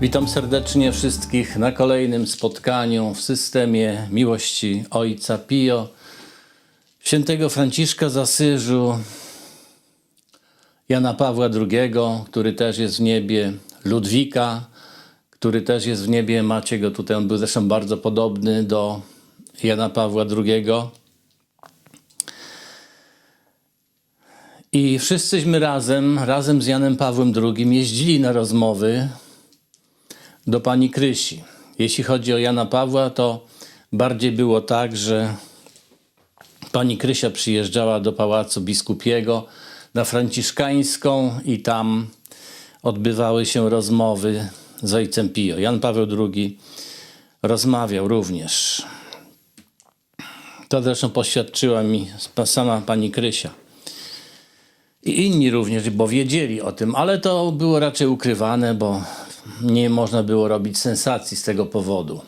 Witam serdecznie wszystkich na kolejnym spotkaniu w systemie miłości Ojca Pio, świętego Franciszka z Asyżu, Jana Pawła II, który też jest w niebie, Ludwika, który też jest w niebie. Macie go tutaj, on był zresztą bardzo podobny do Jana Pawła II. I wszyscyśmy razem, razem z Janem Pawłem II jeździli na rozmowy do pani Krysi. Jeśli chodzi o Jana Pawła, to bardziej było tak, że pani Krysia przyjeżdżała do Pałacu Biskupiego na Franciszkańską i tam odbywały się rozmowy z ojcem Pio. Jan Paweł II rozmawiał również. To zresztą poświadczyła mi sama pani Krysia. I inni również, bo wiedzieli o tym, ale to było raczej ukrywane, bo nie można było robić sensacji z tego powodu.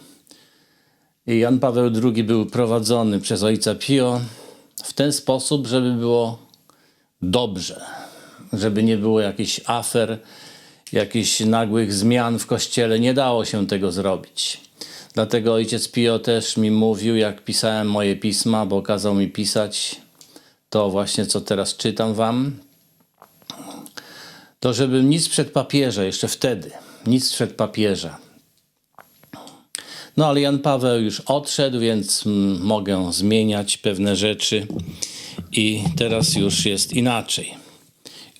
I Jan Paweł II był prowadzony przez ojca Pio w ten sposób, żeby było dobrze, żeby nie było jakichś afer, jakichś nagłych zmian w kościele. Nie dało się tego zrobić. Dlatego ojciec Pio też mi mówił, jak pisałem moje pisma, bo kazał mi pisać to właśnie, co teraz czytam wam, to żebym nic przed papieża, jeszcze wtedy, nic przed papieża. No ale Jan Paweł już odszedł, więc mogę zmieniać pewne rzeczy i teraz już jest inaczej.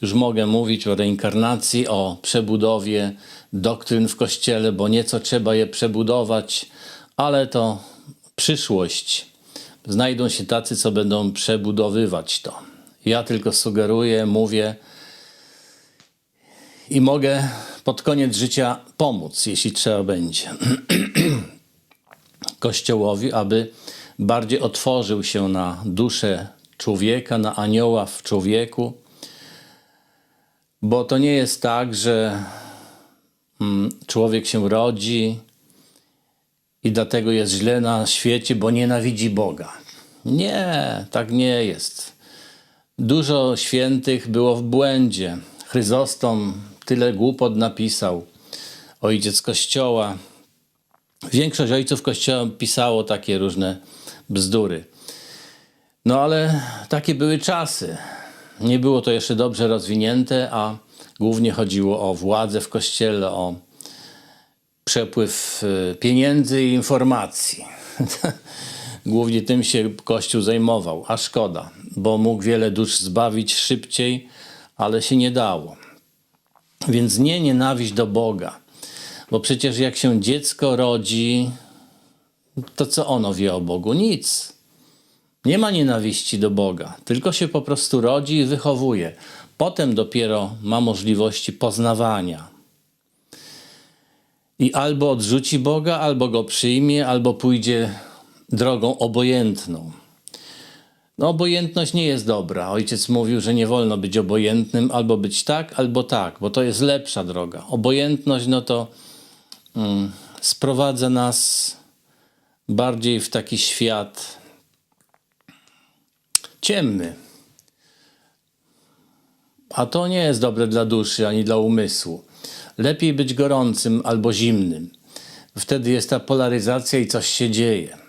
Już mogę mówić o reinkarnacji, o przebudowie doktryn w Kościele, bo nieco trzeba je przebudować, ale to przyszłość. Znajdą się tacy, co będą przebudowywać to. Ja tylko sugeruję, mówię i mogę pod koniec życia pomóc, jeśli trzeba będzie. Kościołowi, aby bardziej otworzył się na duszę człowieka, na anioła w człowieku, bo to nie jest tak, że mm, człowiek się rodzi i dlatego jest źle na świecie, bo nienawidzi Boga. Nie, tak nie jest. Dużo świętych było w błędzie. Chryzostom tyle głupot napisał. Ojciec Kościoła. Większość ojców Kościoła pisało takie różne bzdury. No ale takie były czasy. Nie było to jeszcze dobrze rozwinięte, a głównie chodziło o władzę w Kościele, o przepływ y, pieniędzy i informacji. Głównie tym się Kościół zajmował, a szkoda, bo mógł wiele dusz zbawić szybciej, ale się nie dało. Więc nie nienawiść do Boga, bo przecież jak się dziecko rodzi, to co ono wie o Bogu? Nic. Nie ma nienawiści do Boga, tylko się po prostu rodzi i wychowuje. Potem dopiero ma możliwości poznawania. I albo odrzuci Boga, albo go przyjmie, albo pójdzie drogą obojętną. No, obojętność nie jest dobra. Ojciec mówił, że nie wolno być obojętnym, albo być tak, albo tak, bo to jest lepsza droga. Obojętność, no to mm, sprowadza nas bardziej w taki świat ciemny. A to nie jest dobre dla duszy ani dla umysłu. Lepiej być gorącym albo zimnym. Wtedy jest ta polaryzacja i coś się dzieje.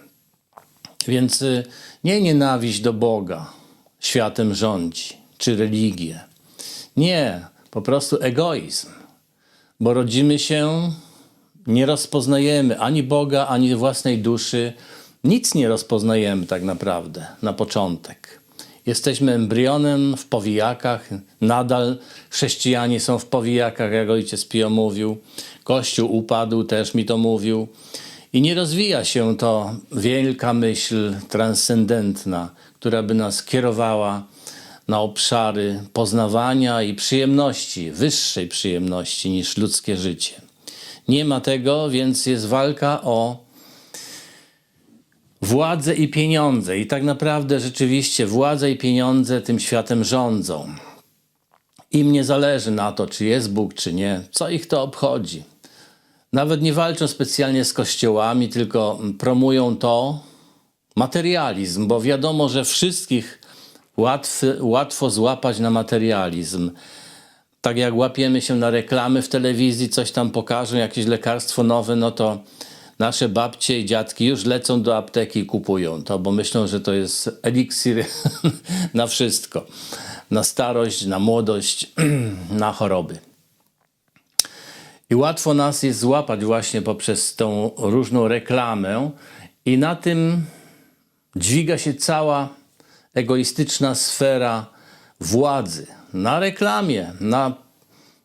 Więc y, nie nienawiść do Boga światem rządzi, czy religię. Nie, po prostu egoizm. Bo rodzimy się, nie rozpoznajemy ani Boga, ani własnej duszy. Nic nie rozpoznajemy tak naprawdę na początek. Jesteśmy embrionem w powijakach, nadal chrześcijanie są w powijakach, jak ojciec Pio mówił. Kościół upadł, też mi to mówił. I nie rozwija się to wielka myśl transcendentna, która by nas kierowała na obszary poznawania i przyjemności, wyższej przyjemności niż ludzkie życie. Nie ma tego, więc jest walka o władzę i pieniądze. I tak naprawdę rzeczywiście władza i pieniądze tym światem rządzą. Im nie zależy na to, czy jest Bóg, czy nie. Co ich to obchodzi? Nawet nie walczą specjalnie z kościołami, tylko promują to materializm, bo wiadomo, że wszystkich łatwy, łatwo złapać na materializm. tak jak łapiemy się na reklamy w telewizji, coś tam pokażą, jakieś lekarstwo nowe, no to nasze babcie i dziadki już lecą do apteki i kupują to, bo myślą, że to jest eliksir na wszystko. Na starość, na młodość, na choroby. I łatwo nas jest złapać właśnie poprzez tą różną reklamę i na tym dźwiga się cała egoistyczna sfera władzy. Na reklamie, na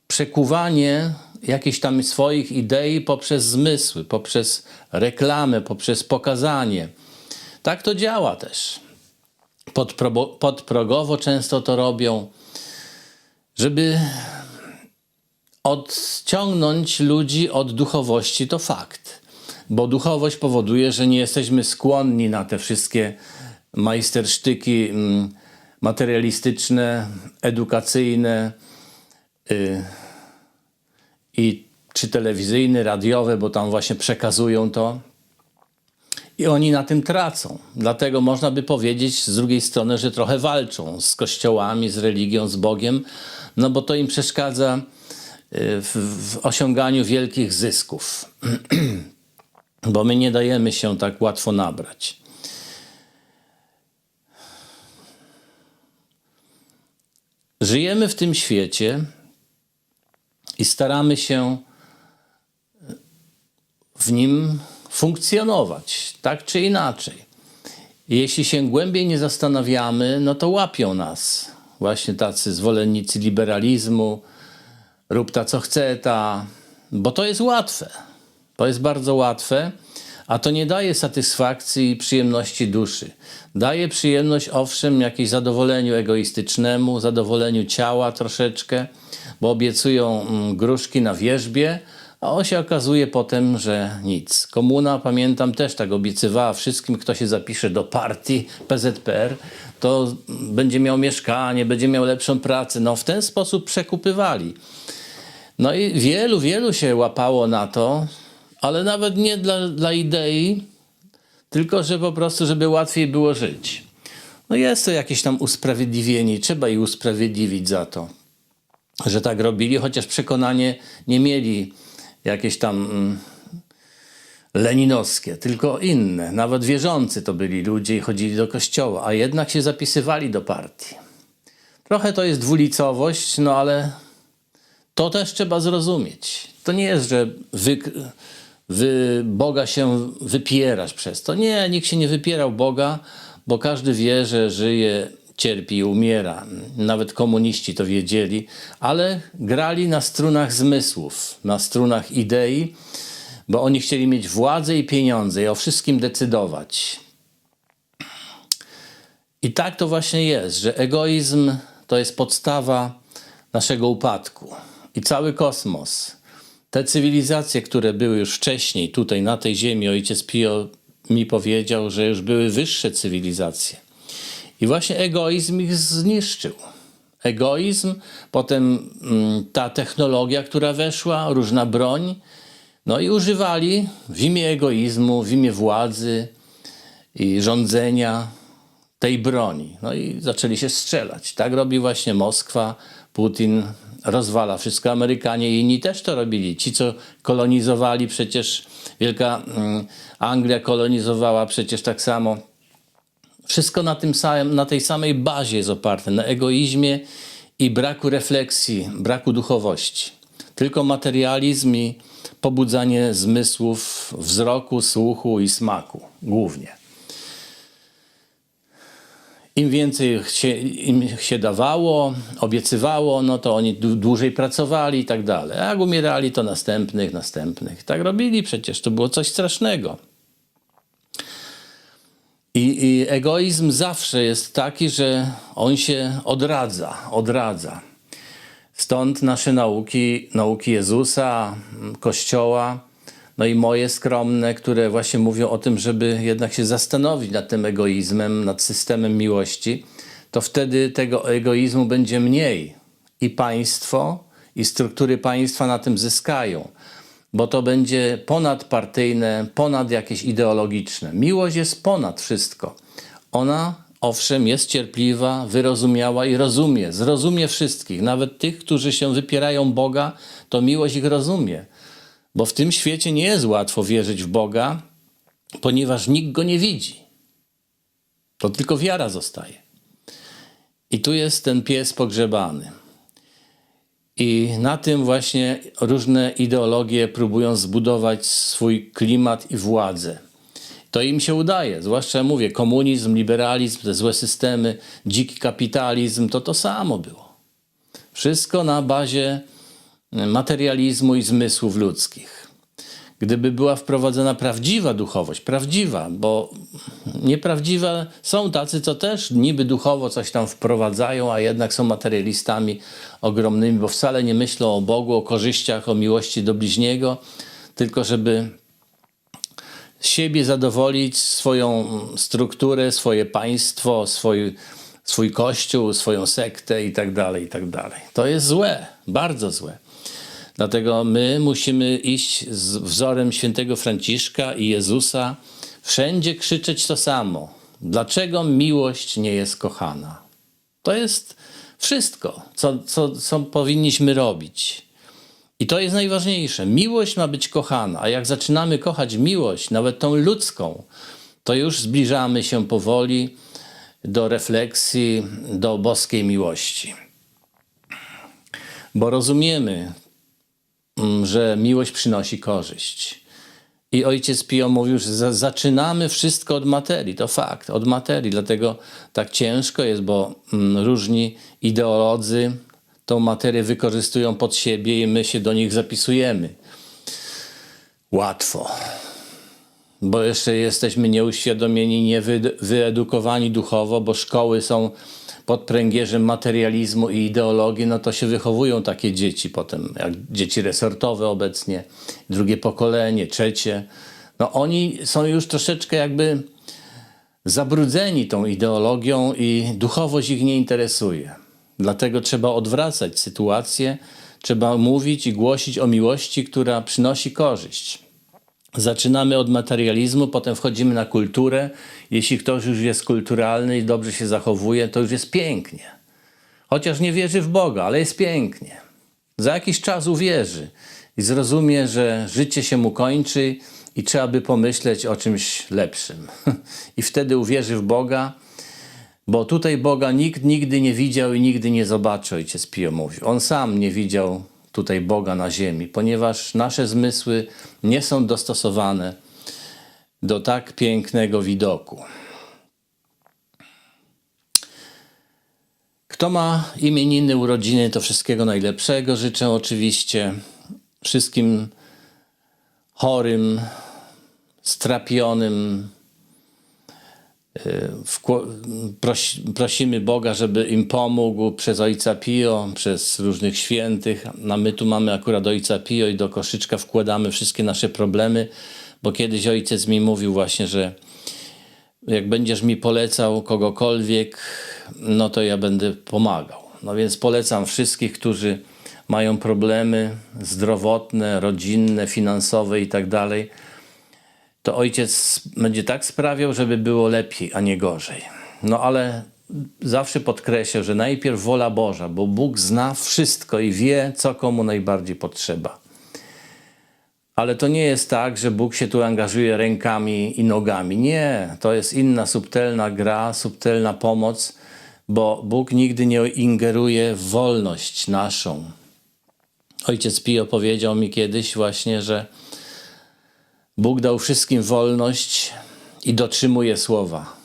przekuwanie jakichś tam swoich idei poprzez zmysły, poprzez reklamę, poprzez pokazanie. Tak to działa też. Podprogowo często to robią, żeby odciągnąć ludzi od duchowości, to fakt. Bo duchowość powoduje, że nie jesteśmy skłonni na te wszystkie majstersztyki mm, materialistyczne, edukacyjne y, i czy telewizyjne, radiowe, bo tam właśnie przekazują to. I oni na tym tracą. Dlatego można by powiedzieć z drugiej strony, że trochę walczą z kościołami, z religią, z Bogiem, no bo to im przeszkadza w, w osiąganiu wielkich zysków. bo my nie dajemy się tak łatwo nabrać. Żyjemy w tym świecie i staramy się w nim funkcjonować, tak czy inaczej. Jeśli się głębiej nie zastanawiamy, no to łapią nas właśnie tacy zwolennicy liberalizmu, rób ta co chce ta, bo to jest łatwe. To jest bardzo łatwe, a to nie daje satysfakcji i przyjemności duszy. Daje przyjemność, owszem, jakieś zadowoleniu egoistycznemu, zadowoleniu ciała troszeczkę, bo obiecują mm, gruszki na wierzbie, a on się okazuje potem, że nic. Komuna, pamiętam, też tak obiecywała wszystkim, kto się zapisze do partii PZPR, to będzie miał mieszkanie, będzie miał lepszą pracę. No w ten sposób przekupywali. No i wielu, wielu się łapało na to, ale nawet nie dla, dla idei, tylko że po prostu, żeby łatwiej było żyć. No jest to jakieś tam usprawiedliwienie, trzeba ich usprawiedliwić za to, że tak robili, chociaż przekonanie nie mieli jakieś tam mm, leninowskie, tylko inne. Nawet wierzący to byli ludzie i chodzili do kościoła, a jednak się zapisywali do partii. Trochę to jest dwulicowość, no ale to też trzeba zrozumieć. To nie jest, że wy, wy Boga się wypierasz przez to. Nie, nikt się nie wypierał Boga, bo każdy wie, że żyje, cierpi i umiera. Nawet komuniści to wiedzieli, ale grali na strunach zmysłów, na strunach idei, bo oni chcieli mieć władzę i pieniądze i o wszystkim decydować. I tak to właśnie jest, że egoizm to jest podstawa naszego upadku. I cały kosmos, te cywilizacje, które były już wcześniej tutaj na tej ziemi, ojciec Pio mi powiedział, że już były wyższe cywilizacje. I właśnie egoizm ich zniszczył. Egoizm, potem mm, ta technologia, która weszła, różna broń, no i używali w imię egoizmu, w imię władzy i rządzenia tej broni. No i zaczęli się strzelać. Tak robi właśnie Moskwa, Putin rozwala wszystko. Amerykanie i inni też to robili. Ci, co kolonizowali, przecież Wielka mm, Anglia kolonizowała przecież tak samo. Wszystko na, tym samym, na tej samej bazie jest oparte, na egoizmie i braku refleksji, braku duchowości. Tylko materializm i pobudzanie zmysłów wzroku, słuchu i smaku głównie. Im więcej się, im się dawało, obiecywało, no to oni dłużej pracowali i tak dalej. A jak umierali, to następnych, następnych. Tak robili przecież, to było coś strasznego. I, I, egoizm zawsze jest taki, że on się odradza, odradza. Stąd nasze nauki, nauki Jezusa, Kościoła, no i moje skromne, które właśnie mówią o tym, żeby jednak się zastanowić nad tym egoizmem, nad systemem miłości, to wtedy tego egoizmu będzie mniej i państwo, i struktury państwa na tym zyskają, bo to będzie ponadpartyjne, ponad jakieś ideologiczne. Miłość jest ponad wszystko. Ona owszem, jest cierpliwa, wyrozumiała i rozumie, zrozumie wszystkich, nawet tych, którzy się wypierają Boga, to miłość ich rozumie. Bo w tym świecie nie jest łatwo wierzyć w Boga, ponieważ nikt go nie widzi. To tylko wiara zostaje. I tu jest ten pies pogrzebany. I na tym właśnie różne ideologie próbują zbudować swój klimat i władzę. To im się udaje, zwłaszcza mówię, komunizm, liberalizm, te złe systemy, dziki kapitalizm, to to samo było. Wszystko na bazie materializmu i zmysłów ludzkich. Gdyby była wprowadzona prawdziwa duchowość, prawdziwa, bo nieprawdziwe są tacy, co też niby duchowo coś tam wprowadzają, a jednak są materialistami ogromnymi, bo wcale nie myślą o Bogu, o korzyściach, o miłości do bliźniego, tylko żeby siebie zadowolić, swoją strukturę, swoje państwo, swój, swój kościół, swoją sektę i tak dalej, i tak. To jest złe, bardzo złe. Dlatego my musimy iść z wzorem świętego Franciszka i Jezusa, wszędzie krzyczeć to samo. Dlaczego miłość nie jest kochana? To jest wszystko, co, co, co powinniśmy robić. I to jest najważniejsze. Miłość ma być kochana, a jak zaczynamy kochać miłość, nawet tą ludzką, to już zbliżamy się powoli do refleksji, do boskiej miłości. Bo rozumiemy, że miłość przynosi korzyść. I ojciec Pio mówił, że za, zaczynamy wszystko od materii. To fakt, od materii. Dlatego tak ciężko jest, bo mm, różni ideolodzy tą materię wykorzystują pod siebie i my się do nich zapisujemy. Łatwo. Bo jeszcze jesteśmy nieuświadomieni, niewyedukowani duchowo, bo szkoły są pod pręgierzem materializmu i ideologii, no to się wychowują takie dzieci potem, jak dzieci resortowe obecnie, drugie pokolenie, trzecie. No oni są już troszeczkę jakby zabrudzeni tą ideologią i duchowość ich nie interesuje. Dlatego trzeba odwracać sytuację, trzeba mówić i głosić o miłości, która przynosi korzyść. Zaczynamy od materializmu, potem wchodzimy na kulturę. Jeśli ktoś już jest kulturalny i dobrze się zachowuje, to już jest pięknie. Chociaż nie wierzy w Boga, ale jest pięknie. Za jakiś czas uwierzy i zrozumie, że życie się mu kończy i trzeba by pomyśleć o czymś lepszym. I wtedy uwierzy w Boga bo tutaj Boga nikt nigdy nie widział i nigdy nie zobaczy, ojciec Pio. On sam nie widział tutaj Boga na ziemi, ponieważ nasze zmysły nie są dostosowane do tak pięknego widoku. Kto ma imieniny, urodziny, to wszystkiego najlepszego życzę oczywiście. Wszystkim chorym, strapionym, prosimy Boga, żeby im pomógł przez Ojca Pio, przez różnych świętych. A my tu mamy akurat Ojca Pio i do koszyczka wkładamy wszystkie nasze problemy, bo kiedyś ojciec mi mówił właśnie, że jak będziesz mi polecał kogokolwiek, no to ja będę pomagał. No więc polecam wszystkich, którzy mają problemy zdrowotne, rodzinne, finansowe i tak dalej to ojciec będzie tak sprawiał, żeby było lepiej, a nie gorzej. No ale zawsze podkreślę, że najpierw wola Boża, bo Bóg zna wszystko i wie, co komu najbardziej potrzeba. Ale to nie jest tak, że Bóg się tu angażuje rękami i nogami. Nie, to jest inna subtelna gra, subtelna pomoc, bo Bóg nigdy nie ingeruje w wolność naszą. Ojciec Pio powiedział mi kiedyś właśnie, że Bóg dał wszystkim wolność i dotrzymuje słowa.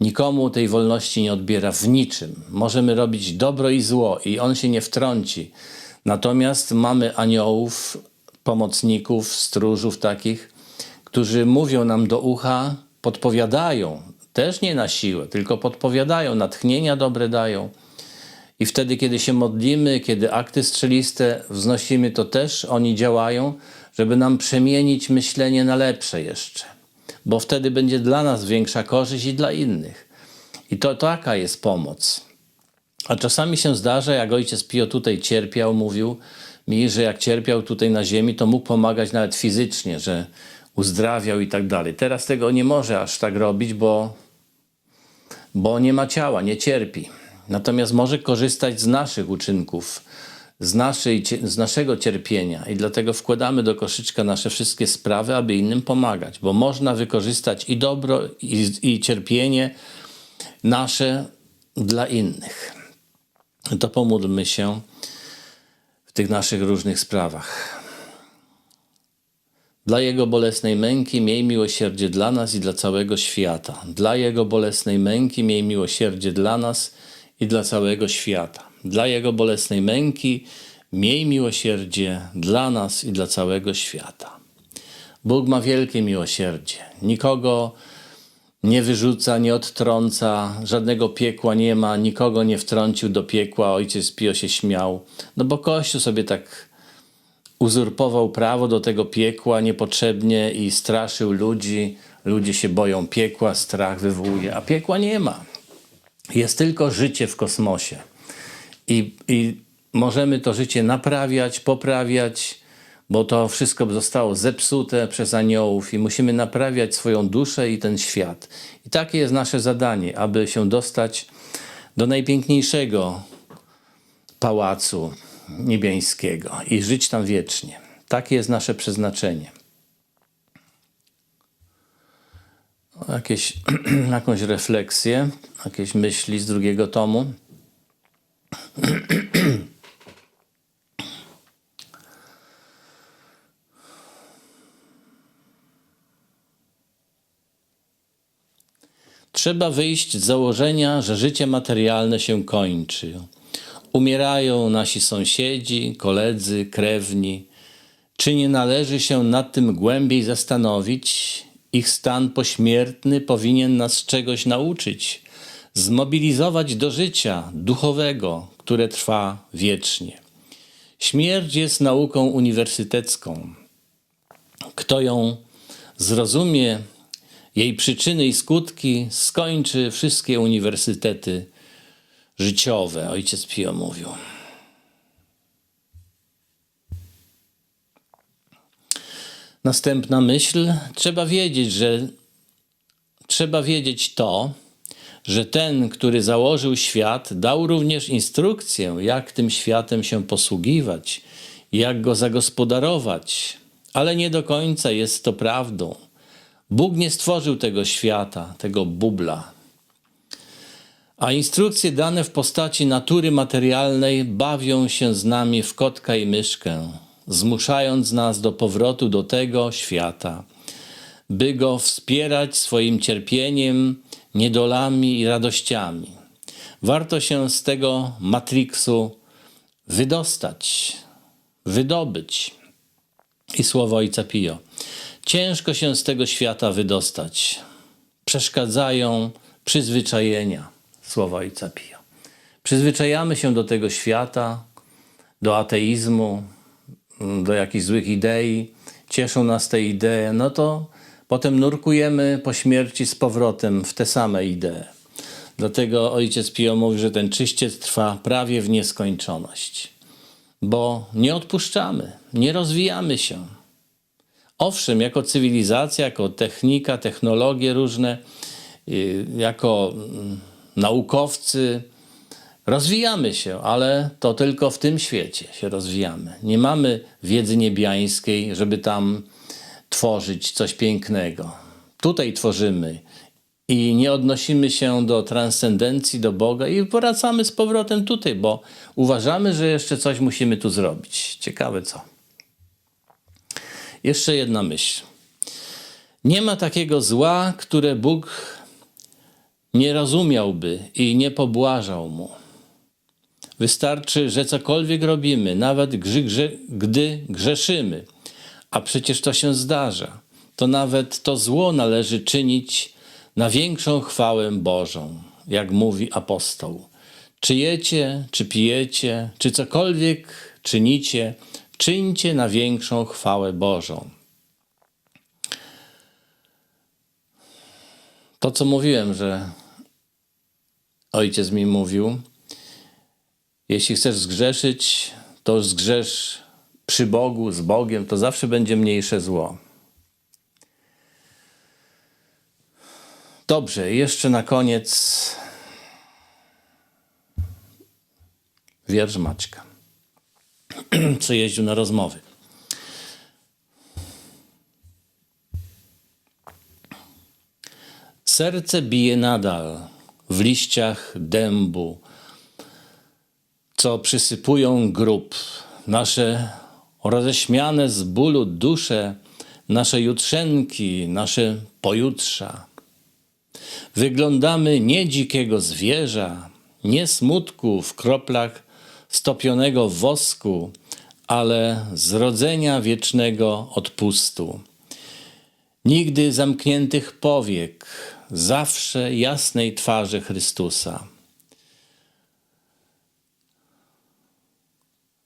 Nikomu tej wolności nie odbiera w niczym. Możemy robić dobro i zło i on się nie wtrąci. Natomiast mamy aniołów, pomocników, stróżów takich, którzy mówią nam do ucha, podpowiadają, też nie na siłę, tylko podpowiadają, natchnienia dobre dają. I wtedy, kiedy się modlimy, kiedy akty strzeliste wznosimy, to też oni działają, żeby nam przemienić myślenie na lepsze jeszcze, bo wtedy będzie dla nas większa korzyść i dla innych. I to taka jest pomoc. A czasami się zdarza, jak ojciec Pio tutaj cierpiał, mówił mi, że jak cierpiał tutaj na ziemi, to mógł pomagać nawet fizycznie, że uzdrawiał i tak dalej. Teraz tego nie może aż tak robić, bo, bo nie ma ciała, nie cierpi. Natomiast może korzystać z naszych uczynków, z, naszej, z naszego cierpienia i dlatego wkładamy do koszyczka nasze wszystkie sprawy, aby innym pomagać, bo można wykorzystać i dobro, i, i cierpienie nasze dla innych. To pomódlmy się w tych naszych różnych sprawach. Dla Jego bolesnej męki miej miłosierdzie dla nas i dla całego świata. Dla Jego bolesnej męki miej miłosierdzie dla nas i dla całego świata. Dla Jego bolesnej męki miej miłosierdzie dla nas i dla całego świata. Bóg ma wielkie miłosierdzie. Nikogo nie wyrzuca, nie odtrąca, żadnego piekła nie ma, nikogo nie wtrącił do piekła. Ojciec Pio się śmiał, no bo Kościół sobie tak uzurpował prawo do tego piekła niepotrzebnie i straszył ludzi. Ludzie się boją piekła, strach wywołuje, a piekła nie ma. Jest tylko życie w kosmosie. I, I możemy to życie naprawiać, poprawiać, bo to wszystko zostało zepsute przez aniołów i musimy naprawiać swoją duszę i ten świat. I takie jest nasze zadanie, aby się dostać do najpiękniejszego pałacu niebiańskiego i żyć tam wiecznie. Takie jest nasze przeznaczenie. Jakieś, jakąś refleksję, jakieś myśli z drugiego tomu. Trzeba wyjść z założenia, że życie materialne się kończy. Umierają nasi sąsiedzi, koledzy, krewni. Czy nie należy się nad tym głębiej zastanowić? Ich stan pośmiertny powinien nas czegoś nauczyć, zmobilizować do życia duchowego, które trwa wiecznie. Śmierć jest nauką uniwersytecką. Kto ją zrozumie, jej przyczyny i skutki, skończy wszystkie uniwersytety życiowe, ojciec Pio mówił. Następna myśl. Trzeba wiedzieć, że trzeba wiedzieć to, że ten, który założył świat, dał również instrukcję, jak tym światem się posługiwać, jak go zagospodarować, ale nie do końca jest to prawdą. Bóg nie stworzył tego świata, tego bubla, a instrukcje dane w postaci natury materialnej bawią się z nami w kotka i myszkę, zmuszając nas do powrotu do tego świata, by go wspierać swoim cierpieniem, niedolami i radościami. Warto się z tego matriksu wydostać, wydobyć. I słowo Ojca Pio. Ciężko się z tego świata wydostać. Przeszkadzają przyzwyczajenia słowa Ojca Pio. Przyzwyczajamy się do tego świata, do ateizmu, do jakichś złych idei, cieszą nas te idee, no to potem nurkujemy po śmierci z powrotem w te same idee. Dlatego ojciec Pio mówi, że ten czyściec trwa prawie w nieskończoność, bo nie odpuszczamy, nie rozwijamy się. Owszem, jako cywilizacja, jako technika, technologie różne, y, jako mm, naukowcy, rozwijamy się, ale to tylko w tym świecie się rozwijamy. Nie mamy wiedzy niebiańskiej, żeby tam tworzyć coś pięknego. Tutaj tworzymy i nie odnosimy się do transcendencji, do Boga i wracamy z powrotem tutaj, bo uważamy, że jeszcze coś musimy tu zrobić. Ciekawe co. Jeszcze jedna myśl. Nie ma takiego zła, które Bóg nie rozumiałby i nie pobłażał mu. Wystarczy, że cokolwiek robimy, nawet grzy, grze, gdy grzeszymy, a przecież to się zdarza, to nawet to zło należy czynić na większą chwałę Bożą, jak mówi apostoł. Czy jecie, czy pijecie, czy cokolwiek czynicie, czyńcie na większą chwałę Bożą. To, co mówiłem, że ojciec mi mówił, jeśli chcesz zgrzeszyć, to zgrzesz przy Bogu, z Bogiem, to zawsze będzie mniejsze zło. Dobrze, jeszcze na koniec wiersz Maćka, co jeździł na rozmowy. Serce bije nadal w liściach dębu, co przysypują grób. Nasze roześmiane z bólu dusze, nasze jutrzenki, nasze pojutrza. Wyglądamy nie dzikiego zwierza, nie smutku w kroplach stopionego wosku, ale zrodzenia wiecznego odpustu. Nigdy zamkniętych powiek, zawsze jasnej twarzy Chrystusa.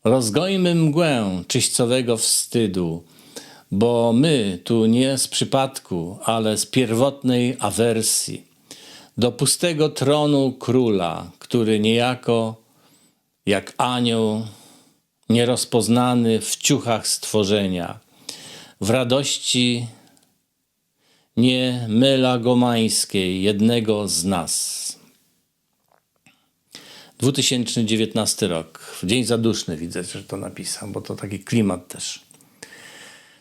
Rozgojmy mgłę czyścowego wstydu, bo my tu nie z przypadku, ale z pierwotnej awersji, do pustego tronu króla, który niejako jak anioł nierozpoznany w ciuchach stworzenia, w radości nie melagomańskiej jednego z nas. 2019 rok. Dzień zaduszny widzę, że to napisał, bo to taki klimat też.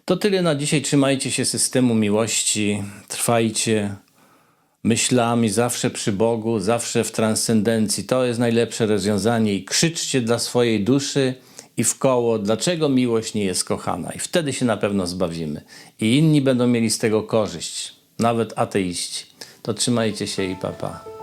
To tyle na dzisiaj. Trzymajcie się systemu miłości. Trwajcie myślami zawsze przy Bogu, zawsze w transcendencji. To jest najlepsze rozwiązanie i krzyczcie dla swojej duszy i w koło, dlaczego miłość nie jest kochana. I wtedy się na pewno zbawimy. I inni będą mieli z tego korzyść, nawet ateiści. To trzymajcie się i papa. Pa.